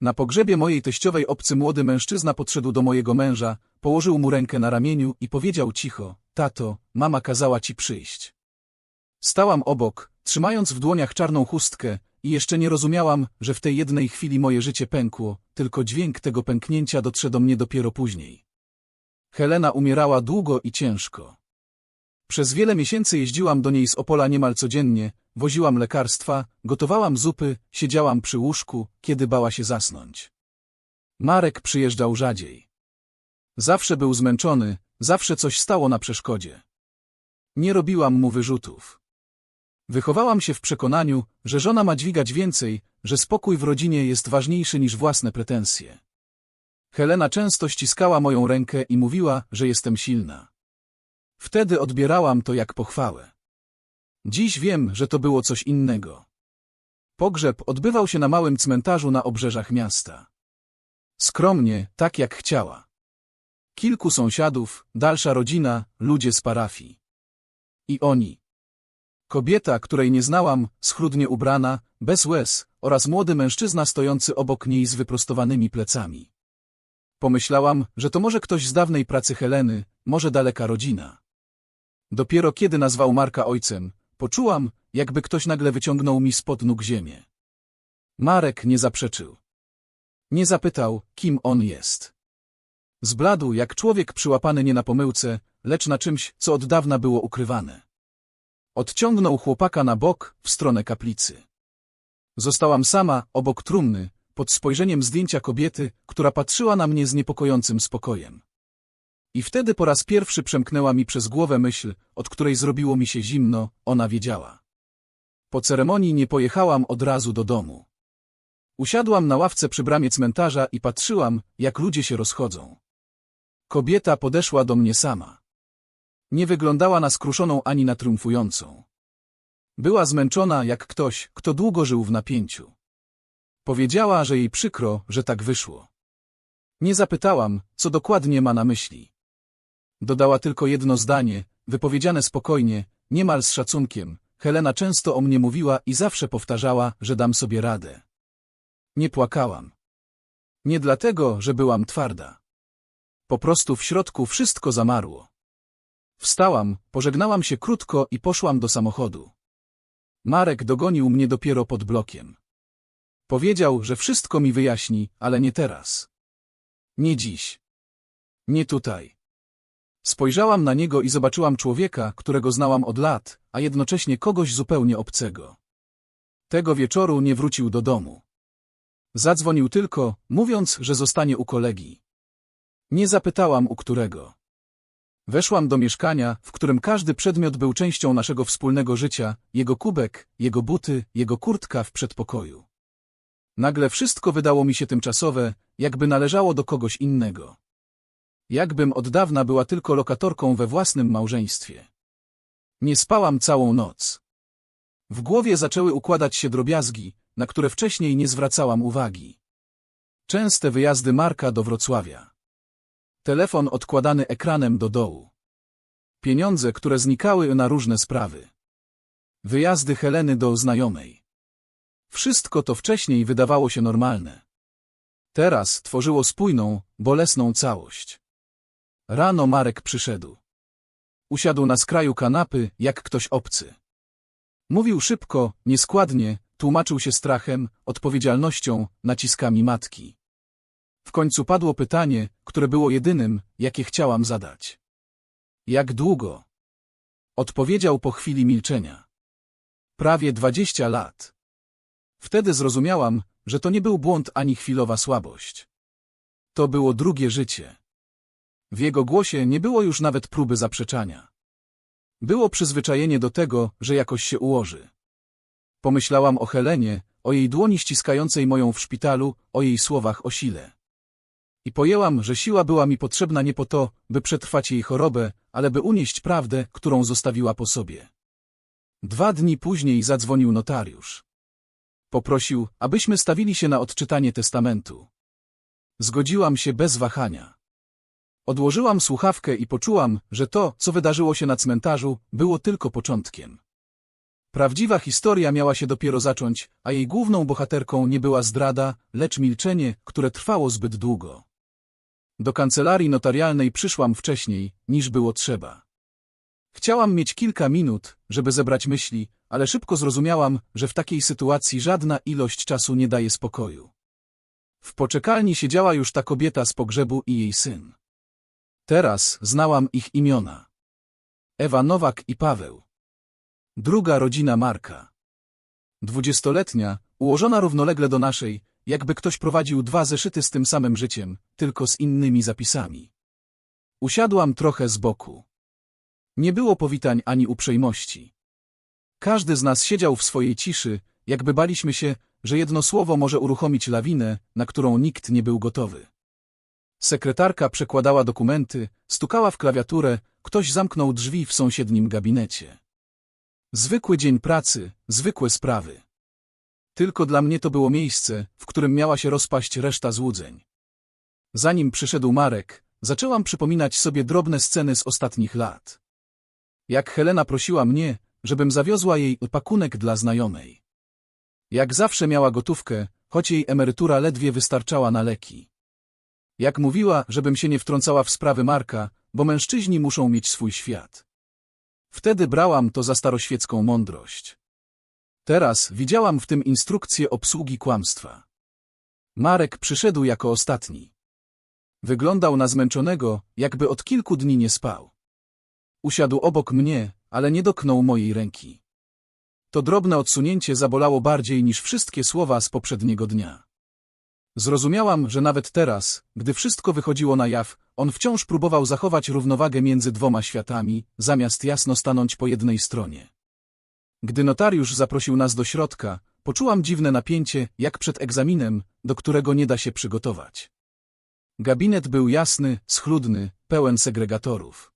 Na pogrzebie mojej teściowej obcy młody mężczyzna podszedł do mojego męża, położył mu rękę na ramieniu i powiedział cicho, tato, mama kazała ci przyjść. Stałam obok, trzymając w dłoniach czarną chustkę i jeszcze nie rozumiałam, że w tej jednej chwili moje życie pękło, tylko dźwięk tego pęknięcia dotrze do mnie dopiero później. Helena umierała długo i ciężko. Przez wiele miesięcy jeździłam do niej z Opola niemal codziennie, woziłam lekarstwa, gotowałam zupy, siedziałam przy łóżku, kiedy bała się zasnąć. Marek przyjeżdżał rzadziej. Zawsze był zmęczony, zawsze coś stało na przeszkodzie. Nie robiłam mu wyrzutów. Wychowałam się w przekonaniu, że żona ma dźwigać więcej, że spokój w rodzinie jest ważniejszy niż własne pretensje. Helena często ściskała moją rękę i mówiła, że jestem silna. Wtedy odbierałam to jak pochwałę. Dziś wiem, że to było coś innego. Pogrzeb odbywał się na małym cmentarzu na obrzeżach miasta. Skromnie, tak jak chciała. Kilku sąsiadów, dalsza rodzina, ludzie z parafii. I oni. Kobieta, której nie znałam, schludnie ubrana, bez łez, oraz młody mężczyzna stojący obok niej z wyprostowanymi plecami. Pomyślałam, że to może ktoś z dawnej pracy Heleny, może daleka rodzina. Dopiero kiedy nazwał Marka ojcem, poczułam, jakby ktoś nagle wyciągnął mi spod nóg ziemię. Marek nie zaprzeczył. Nie zapytał, kim on jest. Zbladł jak człowiek przyłapany nie na pomyłce, lecz na czymś, co od dawna było ukrywane. Odciągnął chłopaka na bok, w stronę kaplicy. Zostałam sama, obok trumny, pod spojrzeniem zdjęcia kobiety, która patrzyła na mnie z niepokojącym spokojem. I wtedy po raz pierwszy przemknęła mi przez głowę myśl, od której zrobiło mi się zimno, ona wiedziała. Po ceremonii nie pojechałam od razu do domu. Usiadłam na ławce przy bramie cmentarza i patrzyłam, jak ludzie się rozchodzą. Kobieta podeszła do mnie sama. Nie wyglądała na skruszoną ani na triumfującą. Była zmęczona jak ktoś, kto długo żył w napięciu. Powiedziała, że jej przykro, że tak wyszło. Nie zapytałam, co dokładnie ma na myśli. Dodała tylko jedno zdanie, wypowiedziane spokojnie, niemal z szacunkiem. Helena często o mnie mówiła i zawsze powtarzała, że dam sobie radę. Nie płakałam. Nie dlatego, że byłam twarda. Po prostu w środku wszystko zamarło. Wstałam, pożegnałam się krótko i poszłam do samochodu. Marek dogonił mnie dopiero pod blokiem. Powiedział, że wszystko mi wyjaśni, ale nie teraz. Nie dziś. Nie tutaj. Spojrzałam na niego i zobaczyłam człowieka, którego znałam od lat, a jednocześnie kogoś zupełnie obcego. Tego wieczoru nie wrócił do domu. Zadzwonił tylko, mówiąc, że zostanie u kolegi. Nie zapytałam u którego. Weszłam do mieszkania, w którym każdy przedmiot był częścią naszego wspólnego życia, jego kubek, jego buty, jego kurtka w przedpokoju. Nagle wszystko wydało mi się tymczasowe, jakby należało do kogoś innego. Jakbym od dawna była tylko lokatorką we własnym małżeństwie. Nie spałam całą noc. W głowie zaczęły układać się drobiazgi, na które wcześniej nie zwracałam uwagi. Częste wyjazdy Marka do Wrocławia. Telefon odkładany ekranem do dołu. Pieniądze, które znikały na różne sprawy. Wyjazdy Heleny do znajomej. Wszystko to wcześniej wydawało się normalne. Teraz tworzyło spójną, bolesną całość. Rano Marek przyszedł. Usiadł na skraju kanapy, jak ktoś obcy. Mówił szybko, nieskładnie, tłumaczył się strachem, odpowiedzialnością, naciskami matki. W końcu padło pytanie, które było jedynym, jakie chciałam zadać. Jak długo? Odpowiedział po chwili milczenia. Prawie dwadzieścia lat. Wtedy zrozumiałam, że to nie był błąd ani chwilowa słabość. To było drugie życie. W jego głosie nie było już nawet próby zaprzeczania. Było przyzwyczajenie do tego, że jakoś się ułoży. Pomyślałam o Helenie, o jej dłoni ściskającej moją w szpitalu, o jej słowach o sile. I pojęłam, że siła była mi potrzebna nie po to, by przetrwać jej chorobę, ale by unieść prawdę, którą zostawiła po sobie. Dwa dni później zadzwonił notariusz. Poprosił, abyśmy stawili się na odczytanie testamentu. Zgodziłam się bez wahania. Odłożyłam słuchawkę i poczułam, że to, co wydarzyło się na cmentarzu, było tylko początkiem. Prawdziwa historia miała się dopiero zacząć, a jej główną bohaterką nie była zdrada, lecz milczenie, które trwało zbyt długo. Do kancelarii notarialnej przyszłam wcześniej, niż było trzeba. Chciałam mieć kilka minut, żeby zebrać myśli, ale szybko zrozumiałam, że w takiej sytuacji żadna ilość czasu nie daje spokoju. W poczekalni siedziała już ta kobieta z pogrzebu i jej syn. Teraz znałam ich imiona. Ewa Nowak i Paweł. Druga rodzina Marka. Dwudziestoletnia, ułożona równolegle do naszej, jakby ktoś prowadził dwa zeszyty z tym samym życiem, tylko z innymi zapisami. Usiadłam trochę z boku. Nie było powitań ani uprzejmości. Każdy z nas siedział w swojej ciszy, jakby baliśmy się, że jedno słowo może uruchomić lawinę, na którą nikt nie był gotowy. Sekretarka przekładała dokumenty, stukała w klawiaturę, ktoś zamknął drzwi w sąsiednim gabinecie. Zwykły dzień pracy, zwykłe sprawy. Tylko dla mnie to było miejsce, w którym miała się rozpaść reszta złudzeń. Zanim przyszedł Marek, zaczęłam przypominać sobie drobne sceny z ostatnich lat. Jak Helena prosiła mnie, żebym zawiozła jej pakunek dla znajomej. Jak zawsze miała gotówkę, choć jej emerytura ledwie wystarczała na leki. Jak mówiła, żebym się nie wtrącała w sprawy Marka, bo mężczyźni muszą mieć swój świat. Wtedy brałam to za staroświecką mądrość. Teraz widziałam w tym instrukcję obsługi kłamstwa. Marek przyszedł jako ostatni. Wyglądał na zmęczonego, jakby od kilku dni nie spał. Usiadł obok mnie, ale nie dotknął mojej ręki. To drobne odsunięcie zabolało bardziej niż wszystkie słowa z poprzedniego dnia. Zrozumiałam, że nawet teraz, gdy wszystko wychodziło na jaw, on wciąż próbował zachować równowagę między dwoma światami, zamiast jasno stanąć po jednej stronie. Gdy notariusz zaprosił nas do środka, poczułam dziwne napięcie, jak przed egzaminem, do którego nie da się przygotować. Gabinet był jasny, schludny, pełen segregatorów.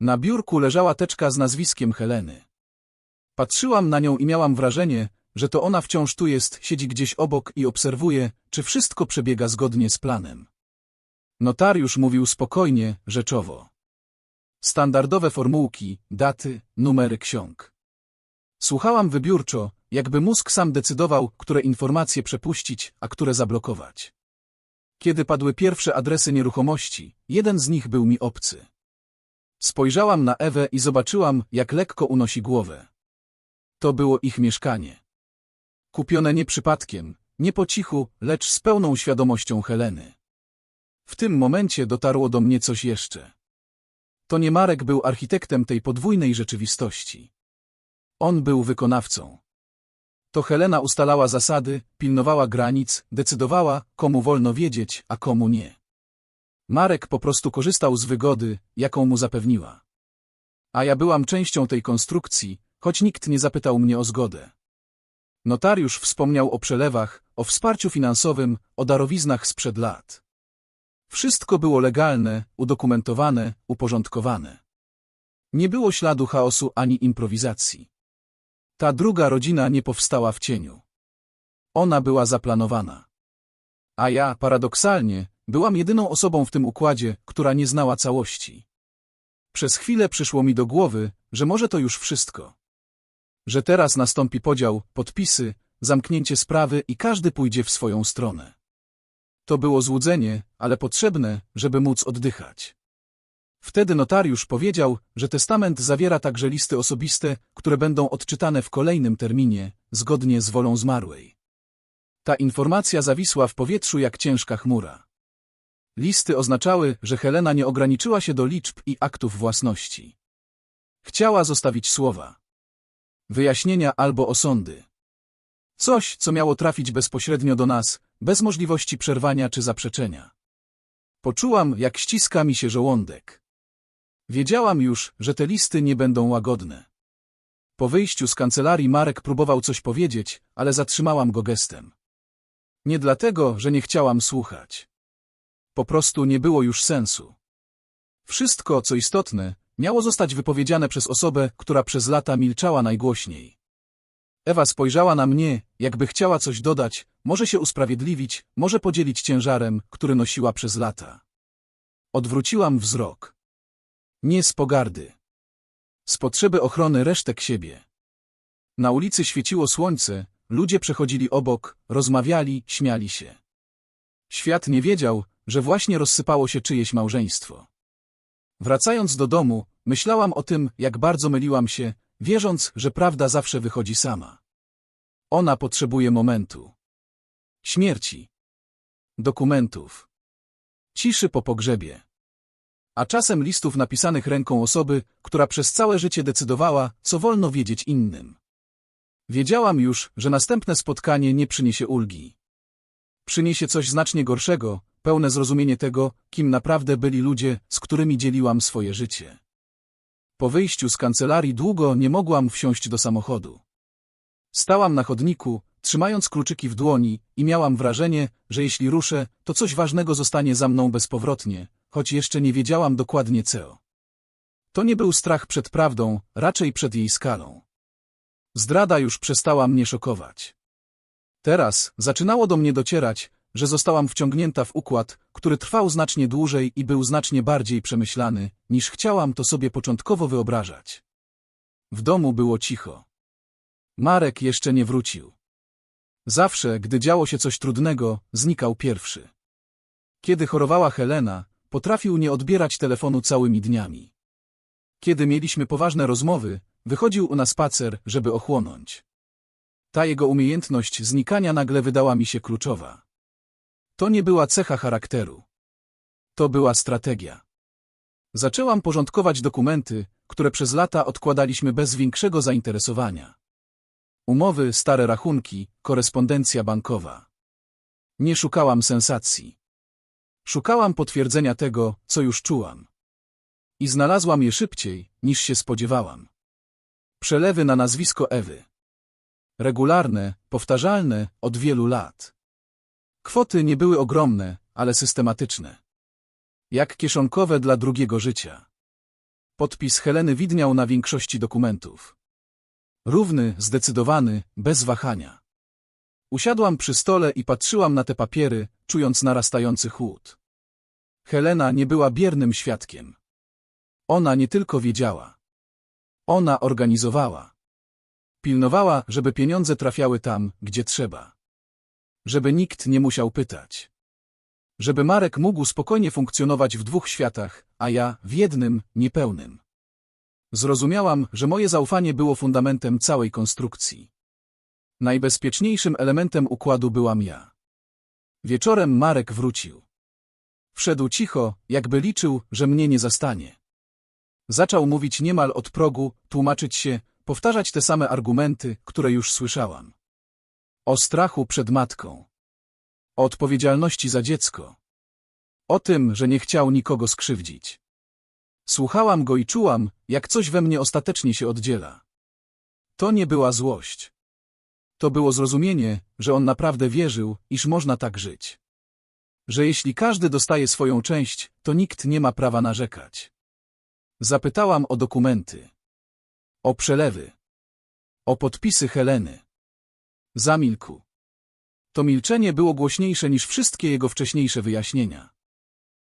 Na biurku leżała teczka z nazwiskiem Heleny. Patrzyłam na nią i miałam wrażenie, że to ona wciąż tu jest, siedzi gdzieś obok i obserwuje, czy wszystko przebiega zgodnie z planem. Notariusz mówił spokojnie, rzeczowo. Standardowe formułki, daty, numery ksiąg. Słuchałam wybiórczo, jakby mózg sam decydował, które informacje przepuścić, a które zablokować. Kiedy padły pierwsze adresy nieruchomości, jeden z nich był mi obcy. Spojrzałam na Ewę i zobaczyłam, jak lekko unosi głowę. To było ich mieszkanie. Kupione nie przypadkiem, nie po cichu, lecz z pełną świadomością Heleny. W tym momencie dotarło do mnie coś jeszcze. To nie Marek był architektem tej podwójnej rzeczywistości. On był wykonawcą. To Helena ustalała zasady, pilnowała granic, decydowała, komu wolno wiedzieć, a komu nie. Marek po prostu korzystał z wygody, jaką mu zapewniła. A ja byłam częścią tej konstrukcji, choć nikt nie zapytał mnie o zgodę. Notariusz wspomniał o przelewach, o wsparciu finansowym, o darowiznach sprzed lat. Wszystko było legalne, udokumentowane, uporządkowane. Nie było śladu chaosu ani improwizacji. Ta druga rodzina nie powstała w cieniu. Ona była zaplanowana. A ja, paradoksalnie, byłam jedyną osobą w tym układzie, która nie znała całości. Przez chwilę przyszło mi do głowy, że może to już wszystko. Że teraz nastąpi podział, podpisy, zamknięcie sprawy i każdy pójdzie w swoją stronę. To było złudzenie, ale potrzebne, żeby móc oddychać. Wtedy notariusz powiedział, że testament zawiera także listy osobiste, które będą odczytane w kolejnym terminie, zgodnie z wolą zmarłej. Ta informacja zawisła w powietrzu jak ciężka chmura. Listy oznaczały, że Helena nie ograniczyła się do liczb i aktów własności. Chciała zostawić słowa. Wyjaśnienia albo osądy. Coś, co miało trafić bezpośrednio do nas, bez możliwości przerwania czy zaprzeczenia. Poczułam, jak ściska mi się żołądek. Wiedziałam już, że te listy nie będą łagodne. Po wyjściu z kancelarii Marek próbował coś powiedzieć, ale zatrzymałam go gestem. Nie dlatego, że nie chciałam słuchać. Po prostu nie było już sensu. Wszystko, co istotne, miało zostać wypowiedziane przez osobę, która przez lata milczała najgłośniej. Ewa spojrzała na mnie, jakby chciała coś dodać, może się usprawiedliwić, może podzielić ciężarem, który nosiła przez lata. Odwróciłam wzrok. Nie z pogardy. Z potrzeby ochrony resztek siebie. Na ulicy świeciło słońce, ludzie przechodzili obok, rozmawiali, śmiali się. Świat nie wiedział, że właśnie rozsypało się czyjeś małżeństwo. Wracając do domu, myślałam o tym, jak bardzo myliłam się, wierząc, że prawda zawsze wychodzi sama. Ona potrzebuje momentu. Śmierci. Dokumentów. Ciszy po pogrzebie. A czasem listów napisanych ręką osoby, która przez całe życie decydowała, co wolno wiedzieć innym. Wiedziałam już, że następne spotkanie nie przyniesie ulgi. Przyniesie coś znacznie gorszego, pełne zrozumienie tego, kim naprawdę byli ludzie, z którymi dzieliłam swoje życie. Po wyjściu z kancelarii długo nie mogłam wsiąść do samochodu. Stałam na chodniku, trzymając kluczyki w dłoni i miałam wrażenie, że jeśli ruszę, to coś ważnego zostanie za mną bezpowrotnie, choć jeszcze nie wiedziałam dokładnie co. To nie był strach przed prawdą, raczej przed jej skalą. Zdrada już przestała mnie szokować. Teraz zaczynało do mnie docierać, że zostałam wciągnięta w układ, który trwał znacznie dłużej i był znacznie bardziej przemyślany, niż chciałam to sobie początkowo wyobrażać. W domu było cicho. Marek jeszcze nie wrócił. Zawsze, gdy działo się coś trudnego, znikał pierwszy. Kiedy chorowała Helena, potrafił nie odbierać telefonu całymi dniami. Kiedy mieliśmy poważne rozmowy, wychodził na spacer, żeby ochłonąć. Ta jego umiejętność znikania nagle wydała mi się kluczowa. To nie była cecha charakteru. To była strategia. Zaczęłam porządkować dokumenty, które przez lata odkładaliśmy bez większego zainteresowania. Umowy, stare rachunki, korespondencja bankowa. Nie szukałam sensacji. Szukałam potwierdzenia tego, co już czułam. I znalazłam je szybciej, niż się spodziewałam. Przelewy na nazwisko Ewy. Regularne, powtarzalne, od wielu lat. Kwoty nie były ogromne, ale systematyczne. Jak kieszonkowe dla drugiego życia. Podpis Heleny widniał na większości dokumentów. Równy, zdecydowany, bez wahania. Usiadłam przy stole i patrzyłam na te papiery, czując narastający chłód. Helena nie była biernym świadkiem. Ona nie tylko wiedziała. Ona organizowała. Pilnowała, żeby pieniądze trafiały tam, gdzie trzeba. Żeby nikt nie musiał pytać. Żeby Marek mógł spokojnie funkcjonować w dwóch światach, a ja w jednym, niepełnym. Zrozumiałam, że moje zaufanie było fundamentem całej konstrukcji. Najbezpieczniejszym elementem układu byłam ja. Wieczorem Marek wrócił. Wszedł cicho, jakby liczył, że mnie nie zastanie. Zaczął mówić niemal od progu, tłumaczyć się, powtarzać te same argumenty, które już słyszałam. O strachu przed matką. O odpowiedzialności za dziecko. O tym, że nie chciał nikogo skrzywdzić. Słuchałam go i czułam, jak coś we mnie ostatecznie się oddziela. To nie była złość. To było zrozumienie, że on naprawdę wierzył, iż można tak żyć. Że jeśli każdy dostaje swoją część, to nikt nie ma prawa narzekać. Zapytałam o dokumenty. O przelewy. O podpisy Heleny. Zamilkł. To milczenie było głośniejsze niż wszystkie jego wcześniejsze wyjaśnienia.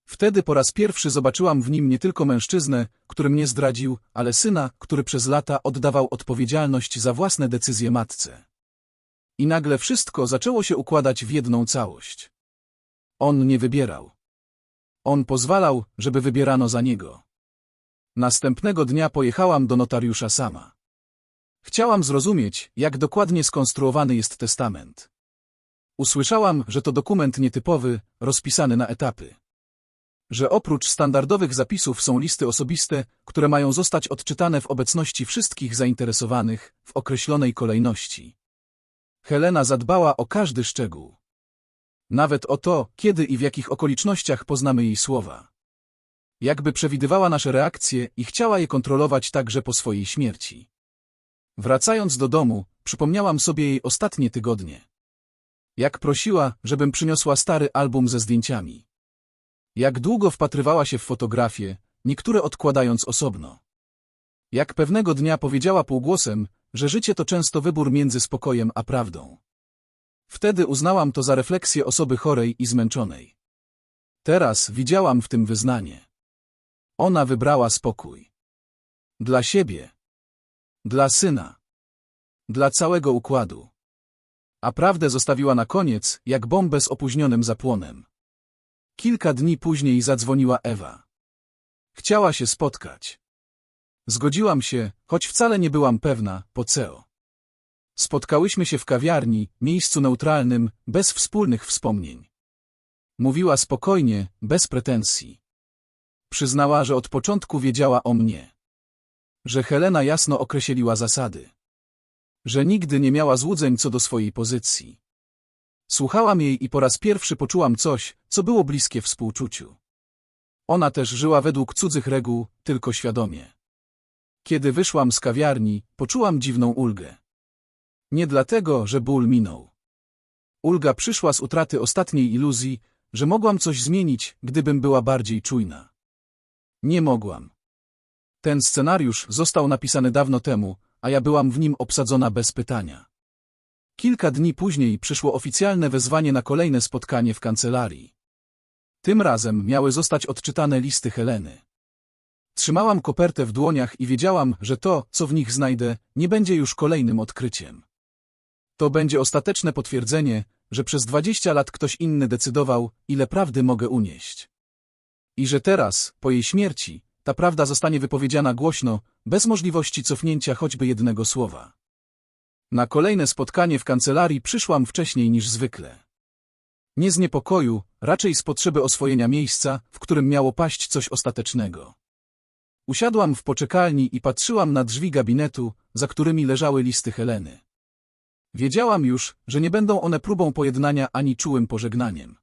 Wtedy po raz pierwszy zobaczyłam w nim nie tylko mężczyznę, który mnie zdradził, ale syna, który przez lata oddawał odpowiedzialność za własne decyzje matce. I nagle wszystko zaczęło się układać w jedną całość. On nie wybierał. On pozwalał, żeby wybierano za niego. Następnego dnia pojechałam do notariusza sama. Chciałam zrozumieć, jak dokładnie skonstruowany jest testament. Usłyszałam, że to dokument nietypowy, rozpisany na etapy. Że oprócz standardowych zapisów są listy osobiste, które mają zostać odczytane w obecności wszystkich zainteresowanych, w określonej kolejności. Helena zadbała o każdy szczegół. Nawet o to, kiedy i w jakich okolicznościach poznamy jej słowa. Jakby przewidywała nasze reakcje i chciała je kontrolować także po swojej śmierci. Wracając do domu, przypomniałam sobie jej ostatnie tygodnie. Jak prosiła, żebym przyniosła stary album ze zdjęciami. Jak długo wpatrywała się w fotografie, niektóre odkładając osobno. Jak pewnego dnia powiedziała półgłosem, że życie to często wybór między spokojem a prawdą. Wtedy uznałam to za refleksję osoby chorej i zmęczonej. Teraz widziałam w tym wyznanie. Ona wybrała spokój. Dla siebie. Dla syna. dla całego układu. A prawdę zostawiła na koniec, jak bombę z opóźnionym zapłonem. Kilka dni później zadzwoniła Ewa. Chciała się spotkać. Zgodziłam się, choć wcale nie byłam pewna, po co. Spotkałyśmy się w kawiarni, miejscu neutralnym, bez wspólnych wspomnień. Mówiła spokojnie, bez pretensji. Przyznała, że od początku wiedziała o mnie. Że Helena jasno określiła zasady. Że nigdy nie miała złudzeń co do swojej pozycji. Słuchałam jej i po raz pierwszy poczułam coś, co było bliskie współczuciu. Ona też żyła według cudzych reguł, tylko świadomie. Kiedy wyszłam z kawiarni, poczułam dziwną ulgę. Nie dlatego, że ból minął. Ulga przyszła z utraty ostatniej iluzji, że mogłam coś zmienić, gdybym była bardziej czujna. Nie mogłam. Ten scenariusz został napisany dawno temu, a ja byłam w nim obsadzona bez pytania. Kilka dni później przyszło oficjalne wezwanie na kolejne spotkanie w kancelarii. Tym razem miały zostać odczytane listy Heleny. Trzymałam kopertę w dłoniach i wiedziałam, że to, co w nich znajdę, nie będzie już kolejnym odkryciem. To będzie ostateczne potwierdzenie, że przez dwadzieścia lat ktoś inny decydował, ile prawdy mogę unieść. I że teraz, po jej śmierci, ta prawda zostanie wypowiedziana głośno, bez możliwości cofnięcia choćby jednego słowa. Na kolejne spotkanie w kancelarii przyszłam wcześniej niż zwykle. Nie z niepokoju, raczej z potrzeby oswojenia miejsca, w którym miało paść coś ostatecznego. Usiadłam w poczekalni i patrzyłam na drzwi gabinetu, za którymi leżały listy Heleny. Wiedziałam już, że nie będą one próbą pojednania ani czułym pożegnaniem.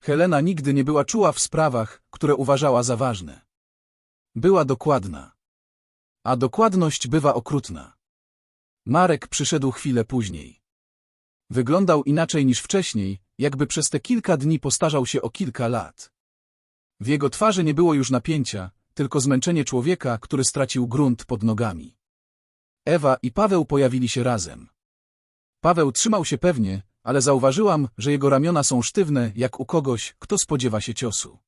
Helena nigdy nie była czuła w sprawach, które uważała za ważne. Była dokładna. A dokładność bywa okrutna. Marek przyszedł chwilę później. Wyglądał inaczej niż wcześniej, jakby przez te kilka dni postarzał się o kilka lat. W jego twarzy nie było już napięcia, tylko zmęczenie człowieka, który stracił grunt pod nogami. Ewa i Paweł pojawili się razem. Paweł trzymał się pewnie, ale zauważyłam, że jego ramiona są sztywne, jak u kogoś, kto spodziewa się ciosu.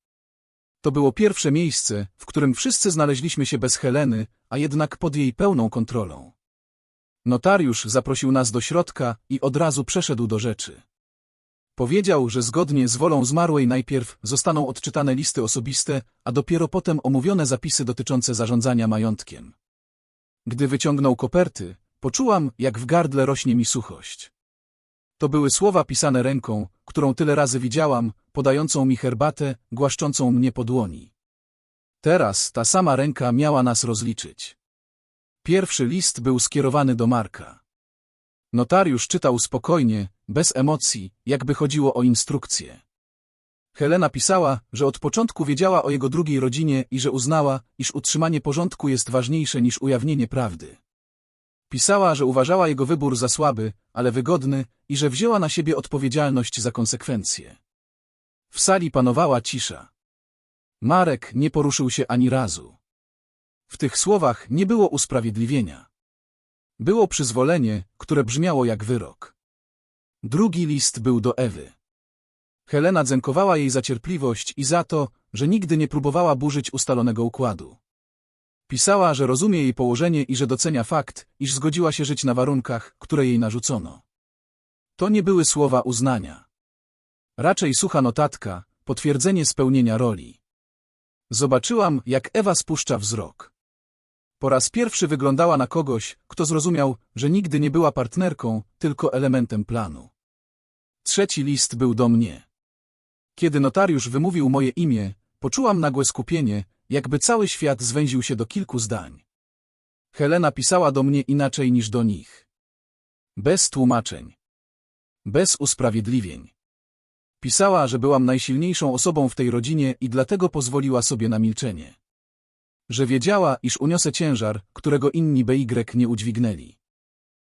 To było pierwsze miejsce, w którym wszyscy znaleźliśmy się bez Heleny, a jednak pod jej pełną kontrolą. Notariusz zaprosił nas do środka i od razu przeszedł do rzeczy. Powiedział, że zgodnie z wolą zmarłej najpierw zostaną odczytane listy osobiste, a dopiero potem omówione zapisy dotyczące zarządzania majątkiem. Gdy wyciągnął koperty, poczułam, jak w gardle rośnie mi suchość. To były słowa pisane ręką, którą tyle razy widziałam, podającą mi herbatę, głaszczącą mnie po dłoni. Teraz ta sama ręka miała nas rozliczyć. Pierwszy list był skierowany do Marka. Notariusz czytał spokojnie, bez emocji, jakby chodziło o instrukcję. Helena pisała, że od początku wiedziała o jego drugiej rodzinie i że uznała, iż utrzymanie porządku jest ważniejsze niż ujawnienie prawdy. Pisała, że uważała jego wybór za słaby, ale wygodny i że wzięła na siebie odpowiedzialność za konsekwencje. W sali panowała cisza. Marek nie poruszył się ani razu. W tych słowach nie było usprawiedliwienia. Było przyzwolenie, które brzmiało jak wyrok. Drugi list był do Ewy. Helena dziękowała jej za cierpliwość i za to, że nigdy nie próbowała burzyć ustalonego układu. Pisała, że rozumie jej położenie i że docenia fakt, iż zgodziła się żyć na warunkach, które jej narzucono. To nie były słowa uznania. Raczej sucha notatka, potwierdzenie spełnienia roli. Zobaczyłam, jak Ewa spuszcza wzrok. Po raz pierwszy wyglądała na kogoś, kto zrozumiał, że nigdy nie była partnerką, tylko elementem planu. Trzeci list był do mnie. Kiedy notariusz wymówił moje imię, poczułam nagłe skupienie, jakby cały świat zwęził się do kilku zdań. Helena pisała do mnie inaczej niż do nich. Bez tłumaczeń. Bez usprawiedliwień. Pisała, że byłam najsilniejszą osobą w tej rodzinie i dlatego pozwoliła sobie na milczenie. Że wiedziała, iż uniosę ciężar, którego inni BY nie udźwignęli.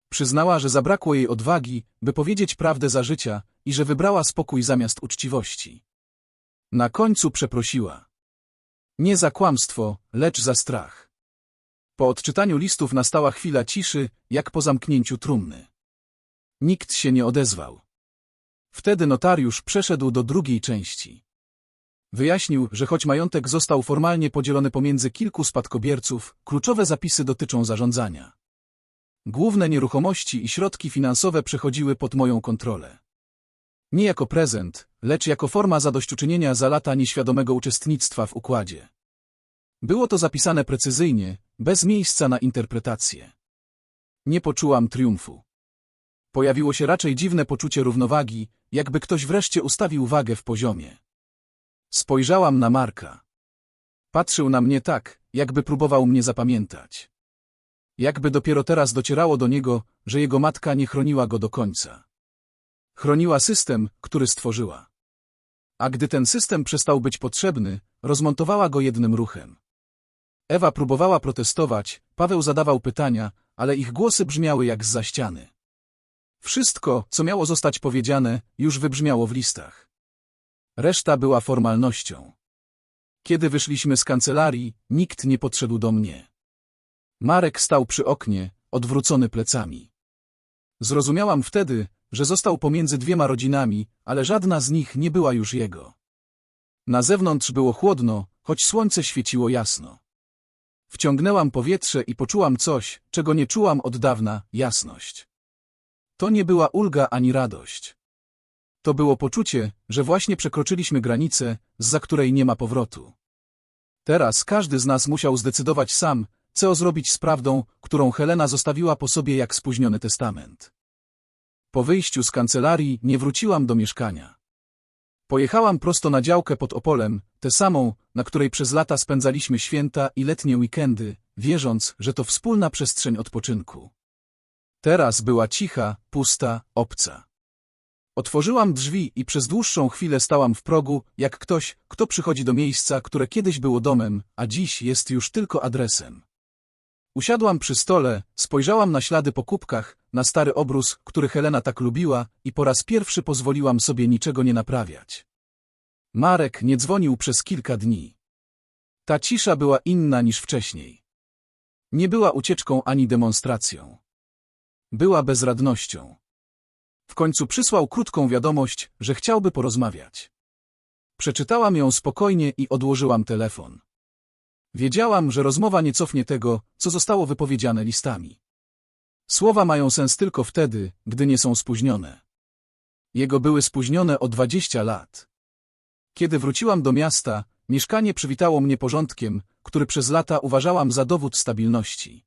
Przyznała, że zabrakło jej odwagi, by powiedzieć prawdę za życia i że wybrała spokój zamiast uczciwości. Na końcu przeprosiła. Nie za kłamstwo, lecz za strach. Po odczytaniu listów nastała chwila ciszy, jak po zamknięciu trumny. Nikt się nie odezwał. Wtedy notariusz przeszedł do drugiej części. Wyjaśnił, że choć majątek został formalnie podzielony pomiędzy kilku spadkobierców, kluczowe zapisy dotyczą zarządzania. Główne nieruchomości i środki finansowe przechodziły pod moją kontrolę. Nie jako prezent, lecz jako forma zadośćuczynienia za lata nieświadomego uczestnictwa w układzie. Było to zapisane precyzyjnie, bez miejsca na interpretację. Nie poczułam triumfu. Pojawiło się raczej dziwne poczucie równowagi, jakby ktoś wreszcie ustawił wagę w poziomie. Spojrzałam na Marka. Patrzył na mnie tak, jakby próbował mnie zapamiętać. Jakby dopiero teraz docierało do niego, że jego matka nie chroniła go do końca. Chroniła system, który stworzyła. A gdy ten system przestał być potrzebny, rozmontowała go jednym ruchem. Ewa próbowała protestować, Paweł zadawał pytania, ale ich głosy brzmiały jak z ściany. Wszystko, co miało zostać powiedziane, już wybrzmiało w listach. Reszta była formalnością. Kiedy wyszliśmy z kancelarii, nikt nie podszedł do mnie. Marek stał przy oknie, odwrócony plecami. Zrozumiałam wtedy, że został pomiędzy dwiema rodzinami, ale żadna z nich nie była już jego. Na zewnątrz było chłodno, choć słońce świeciło jasno. Wciągnęłam powietrze i poczułam coś, czego nie czułam od dawna, jasność. To nie była ulga ani radość. To było poczucie, że właśnie przekroczyliśmy granicę, za której nie ma powrotu. Teraz każdy z nas musiał zdecydować sam, co zrobić z prawdą, którą Helena zostawiła po sobie jak spóźniony testament. Po wyjściu z kancelarii nie wróciłam do mieszkania. Pojechałam prosto na działkę pod Opolem, tę samą, na której przez lata spędzaliśmy święta i letnie weekendy, wierząc, że to wspólna przestrzeń odpoczynku. Teraz była cicha, pusta, obca. Otworzyłam drzwi i przez dłuższą chwilę stałam w progu, jak ktoś, kto przychodzi do miejsca, które kiedyś było domem, a dziś jest już tylko adresem. Usiadłam przy stole, spojrzałam na ślady po kubkach, na stary obrus, który Helena tak lubiła i po raz pierwszy pozwoliłam sobie niczego nie naprawiać. Marek nie dzwonił przez kilka dni. Ta cisza była inna niż wcześniej. Nie była ucieczką ani demonstracją. Była bezradnością. W końcu przysłał krótką wiadomość, że chciałby porozmawiać. Przeczytałam ją spokojnie i odłożyłam telefon. Wiedziałam, że rozmowa nie cofnie tego, co zostało wypowiedziane listami. Słowa mają sens tylko wtedy, gdy nie są spóźnione. Jego były spóźnione o dwadzieścia lat. Kiedy wróciłam do miasta, mieszkanie przywitało mnie porządkiem, który przez lata uważałam za dowód stabilności.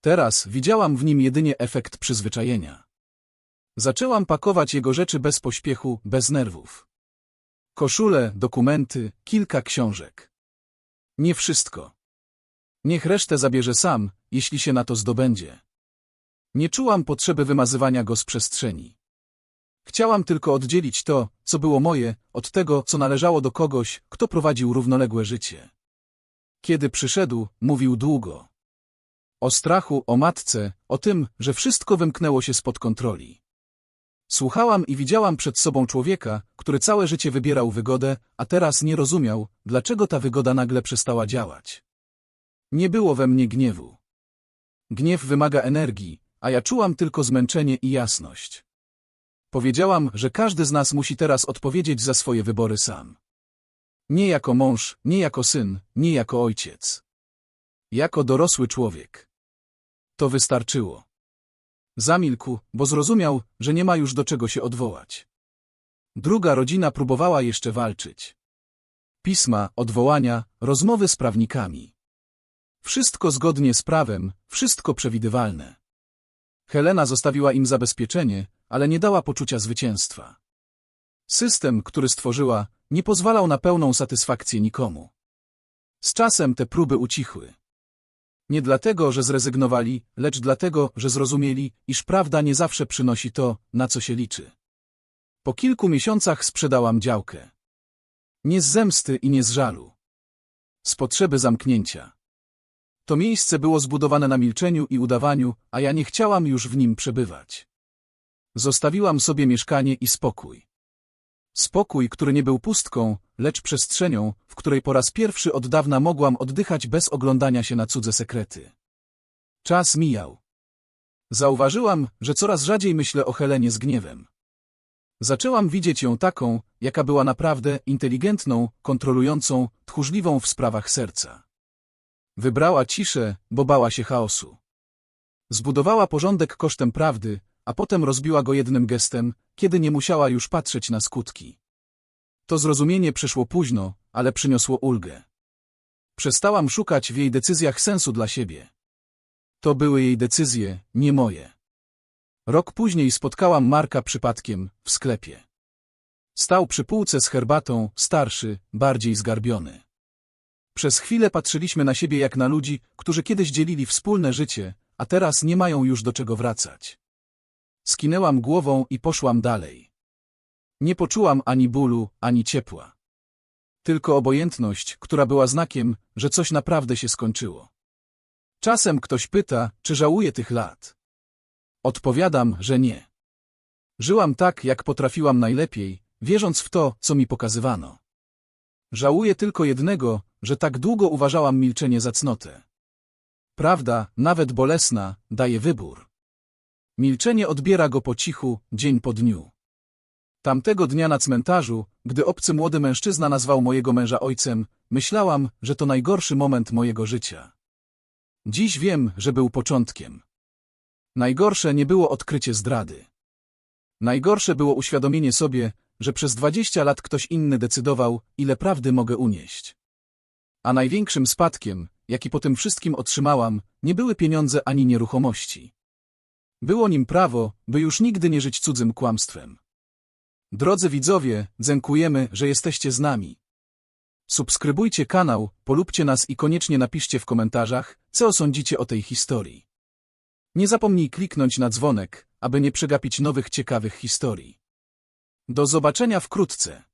Teraz widziałam w nim jedynie efekt przyzwyczajenia. Zaczęłam pakować jego rzeczy bez pośpiechu, bez nerwów. Koszule, dokumenty, kilka książek. Nie wszystko. Niech resztę zabierze sam, jeśli się na to zdobędzie. Nie czułam potrzeby wymazywania go z przestrzeni. Chciałam tylko oddzielić to, co było moje, od tego, co należało do kogoś, kto prowadził równoległe życie. Kiedy przyszedł, mówił długo. O strachu, o matce, o tym, że wszystko wymknęło się spod kontroli. Słuchałam i widziałam przed sobą człowieka, który całe życie wybierał wygodę, a teraz nie rozumiał, dlaczego ta wygoda nagle przestała działać. Nie było we mnie gniewu. Gniew wymaga energii, a ja czułam tylko zmęczenie i jasność. Powiedziałam, że każdy z nas musi teraz odpowiedzieć za swoje wybory sam. Nie jako mąż, nie jako syn, nie jako ojciec. Jako dorosły człowiek. To wystarczyło. Zamilkł, bo zrozumiał, że nie ma już do czego się odwołać. Druga rodzina próbowała jeszcze walczyć. Pisma, odwołania, rozmowy z prawnikami. Wszystko zgodnie z prawem, wszystko przewidywalne. Helena zostawiła im zabezpieczenie, ale nie dała poczucia zwycięstwa. System, który stworzyła, nie pozwalał na pełną satysfakcję nikomu. Z czasem te próby ucichły. Nie dlatego, że zrezygnowali, lecz dlatego, że zrozumieli, iż prawda nie zawsze przynosi to, na co się liczy. Po kilku miesiącach sprzedałam działkę. Nie z zemsty i nie z żalu. Z potrzeby zamknięcia. To miejsce było zbudowane na milczeniu i udawaniu, a ja nie chciałam już w nim przebywać. Zostawiłam sobie mieszkanie i spokój. Spokój, który nie był pustką, lecz przestrzenią, w której po raz pierwszy od dawna mogłam oddychać bez oglądania się na cudze sekrety. Czas mijał. Zauważyłam, że coraz rzadziej myślę o Helenie z gniewem. Zaczęłam widzieć ją taką, jaka była naprawdę inteligentną, kontrolującą, tchórzliwą w sprawach serca. Wybrała ciszę, bo bała się chaosu. Zbudowała porządek kosztem prawdy, a potem rozbiła go jednym gestem, kiedy nie musiała już patrzeć na skutki. To zrozumienie przyszło późno, ale przyniosło ulgę. Przestałam szukać w jej decyzjach sensu dla siebie. To były jej decyzje, nie moje. Rok później spotkałam Marka przypadkiem, w sklepie. Stał przy półce z herbatą, starszy, bardziej zgarbiony. Przez chwilę patrzyliśmy na siebie jak na ludzi, którzy kiedyś dzielili wspólne życie, a teraz nie mają już do czego wracać. Skinęłam głową i poszłam dalej. Nie poczułam ani bólu, ani ciepła. Tylko obojętność, która była znakiem, że coś naprawdę się skończyło. Czasem ktoś pyta, czy żałuję tych lat. Odpowiadam, że nie. Żyłam tak, jak potrafiłam najlepiej, wierząc w to, co mi pokazywano. Żałuję tylko jednego, że tak długo uważałam milczenie za cnotę. Prawda, nawet bolesna, daje wybór. Milczenie odbiera go po cichu, dzień po dniu. Tamtego dnia na cmentarzu, gdy obcy młody mężczyzna nazwał mojego męża ojcem, myślałam, że to najgorszy moment mojego życia. Dziś wiem, że był początkiem. Najgorsze nie było odkrycie zdrady. Najgorsze było uświadomienie sobie, że przez dwadzieścia lat ktoś inny decydował, ile prawdy mogę unieść. A największym spadkiem, jaki po tym wszystkim otrzymałam, nie były pieniądze ani nieruchomości. Było nim prawo, by już nigdy nie żyć cudzym kłamstwem. Drodzy widzowie, dziękujemy, że jesteście z nami. Subskrybujcie kanał, polubcie nas i koniecznie napiszcie w komentarzach, co sądzicie o tej historii. Nie zapomnij kliknąć na dzwonek, aby nie przegapić nowych ciekawych historii. Do zobaczenia wkrótce.